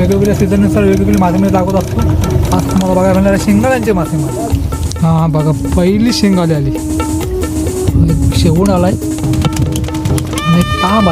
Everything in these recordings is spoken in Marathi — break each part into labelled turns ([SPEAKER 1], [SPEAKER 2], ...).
[SPEAKER 1] वेगवेगळ्या सीझननुसार वेगवेगळी मासेमारी दाखवत असतो. आज तुम्हाला बघायला मिळणार आहे शिंगाड्यांची मासेमारी हां बघा पहिली शेंगाली आली. शेवण शेवून आहे आणि एक तांब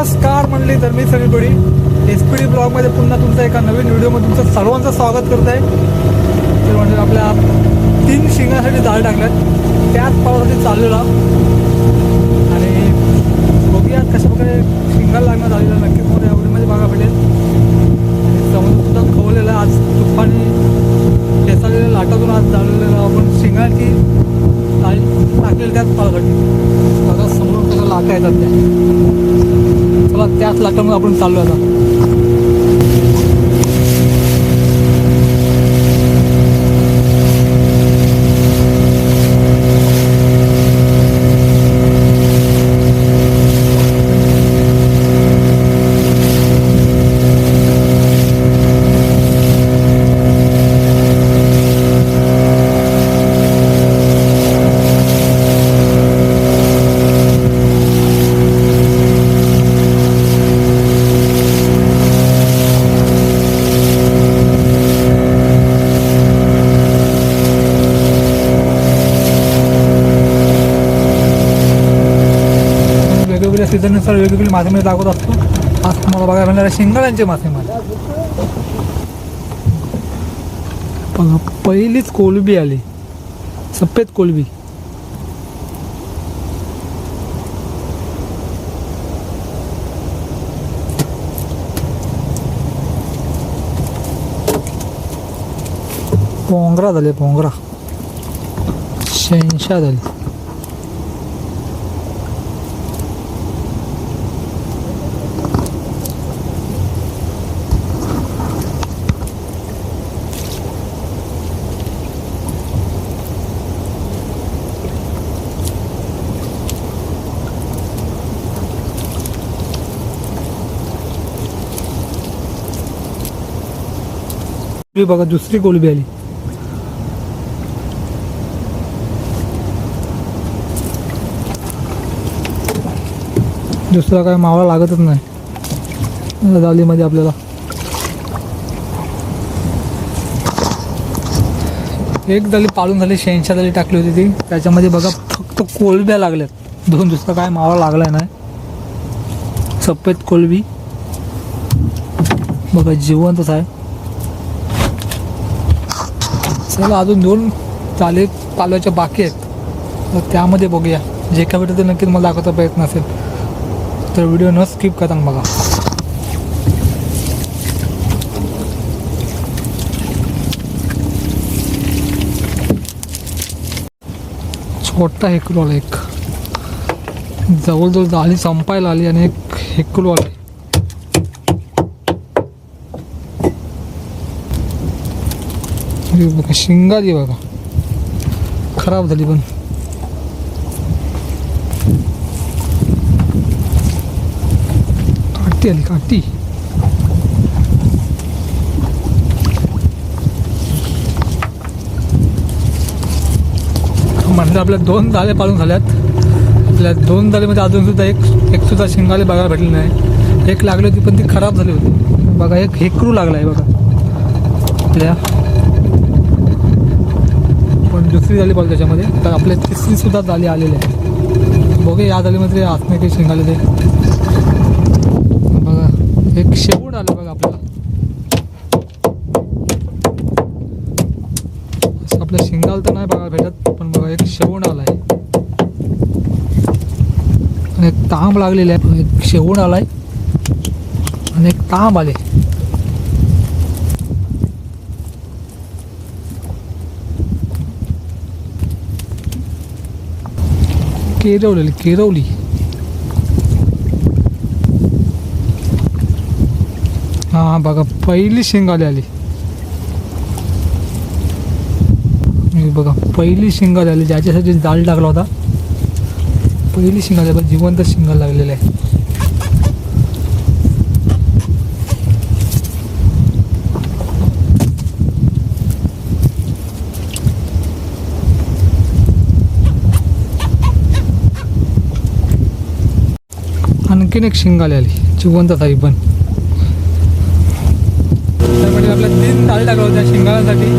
[SPEAKER 1] नमस्कार म्हणली तर मी सगळीपडी एस पी डी ब्लॉगमध्ये पुन्हा तुमचा एका नवीन व्हिडिओमध्ये तुमचं सर्वांचं स्वागत करत आहे. तर म्हणजे आपल्या तीन शिंगासाठी जाळ टाकल्यात. त्याच पावासाठी चाललेला. आणि बघूया कशा प्रकारे शिंगाला लागणार आलेला नक्कीच मला या बघा भेटेल. आणि सुद्धा खवलेला आहे. आज तुफानी ठेचालेल्या लाटातून आज जाळलेलं आपण शिंगाची टाकलेली त्याच पावासाठी आता समोर त्याला लाटा येतात त्या. चला त्याच लाटामध्ये आपण चाललो आता वेगवेगळ्या सीझननुसार वेगवेगळी मासेमारी दाखवत असतो. आज तुम्हाला बघायला मिळणार आहे शिंगाड्यांची मासेमारी पहिलीच कोलबी आली. सफेद कोलबी. पोंगरा झाले पोंगरा. शेंशा झाली. कोलबी बघा दुसरी कोलबी आली. दुसरा काय मावळा लागतच नाही. जालीमध्ये आपल्याला. एक जाली पाळून झाली शेनशा जाली टाकली होती ती. त्याच्यामध्ये बघा फक्त कोलब्या लागल्यात. दोन दुसरा काय मावळा लागलाय नाही. सफेद कोलबी बघा जिवंतच आहे. चला अजून दोन चाले पालवायच्या बाकी आहेत. तर त्यामध्ये बघूया. जे काय भेटतं ते नक्कीच मला दाखवता प्रयत्न असेल. तर व्हिडिओ न स्किप करता बघा. छोटा हेकरू एक. जवळजवळ जाळी संपायला आली आणि एक हेकरू हे बघा शिंगाली बघा खराब झाली पण काटी आली काटी म्हणजे आपल्या दोन जाळे पाळून झाल्यात आपल्या दोन जाळेमध्ये अजून सुद्धा एक एक सुद्धा शिंगाले बघायला भेटली नाही एक लागली होती पण ती खराब झाली होती बघा एक हेकरू लागला आहे बघा आपल्या तिसरी झाली पाहिजे त्याच्यामध्ये. तर आपल्या तिसरी सुद्धा झाली आलेली आहे. बघे या झालीमध्ये म्हणजे आत्मे काही शिंगाले ते. बघा एक शेवून आलं बघा आपल्याला. असं आपल्या शिंगाल तर नाही बघा भेटत पण बघा एक शेवण आला आहे आणि एक तांब लागलेला आहे. एक शेवण आला आहे आणि एक तांब आले. केरवलेली केरवली. हां बघा पहिली शेंगाली आली. बघा पहिली शेंगा आली ज्याच्यासाठी जाल टाकला होता. पहिली शिंगाल जिवंत शेंगा लागलेला आहे. आणखीन एक शिंगाली आली जिवंत साई पण. त्यामध्ये आपल्या तीन जाळे टाकल्या होत्या शिंगाण्यासाठी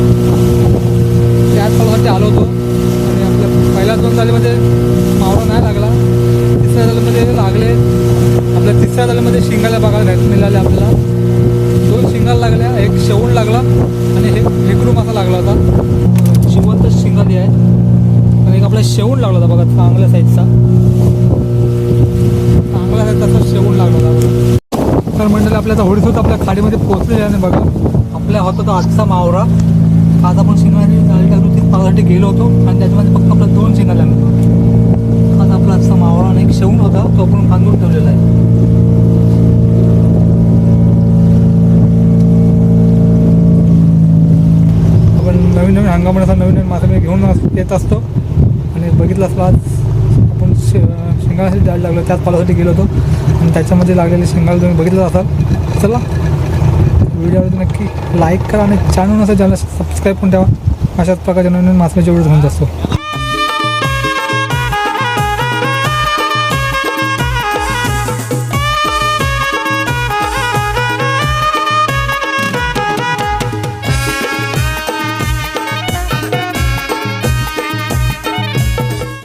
[SPEAKER 1] त्याच फळासाठी आलो होतो. आणि आपल्या पहिल्या दोन तालीमध्ये मावळा नाही लागला. तिसऱ्या जाळीमध्ये लागले. आपल्या तिसऱ्या जाळीमध्ये शिंगाला बघायला भेट मिळाले आपल्याला. दोन शिंगाला लागल्या एक शेवण लागला आणि हे हेकरू असा लागला होता. जिवंत शिंगाली आहे. आणि एक आपला शेवण लागला होता बघा चांगल्या साईजचा चांगला आहे तसा शेवून लागला. तर मंडळी आपल्या आता होडीसोबत आपल्या खाडीमध्ये पोहोचलेले आहे बघा. आपल्या होता तो आजचा मावरा. आज आपण शिंगाची जाळी टाकलो ती गेलो होतो आणि त्याच्यामध्ये फक्त आपल्या दोन शिंगा लागले आज आपला आजचा मावरा आणि एक शेवून होता तो आपण बांधून ठेवलेला आहे. आपण नवीन नवीन हंगामात असा नवीन नवीन मासे घेऊन येत असतो. आणि बघितलं असलं आज आपण शे शेंगासाठी द्यायला लागलो त्याच पालासाठी गेलो होतो. आणि त्याच्यामध्ये लागलेले शेंगाला तुम्ही बघितलं असाल. चला व्हिडिओ नक्की लाईक करा आणि चॅनल नसेल चॅनल सबस्क्राईब पण ठेवा. अशाच प्रकारचे नवीन नवीन मासळीचे व्हिडिओ घेऊन असतो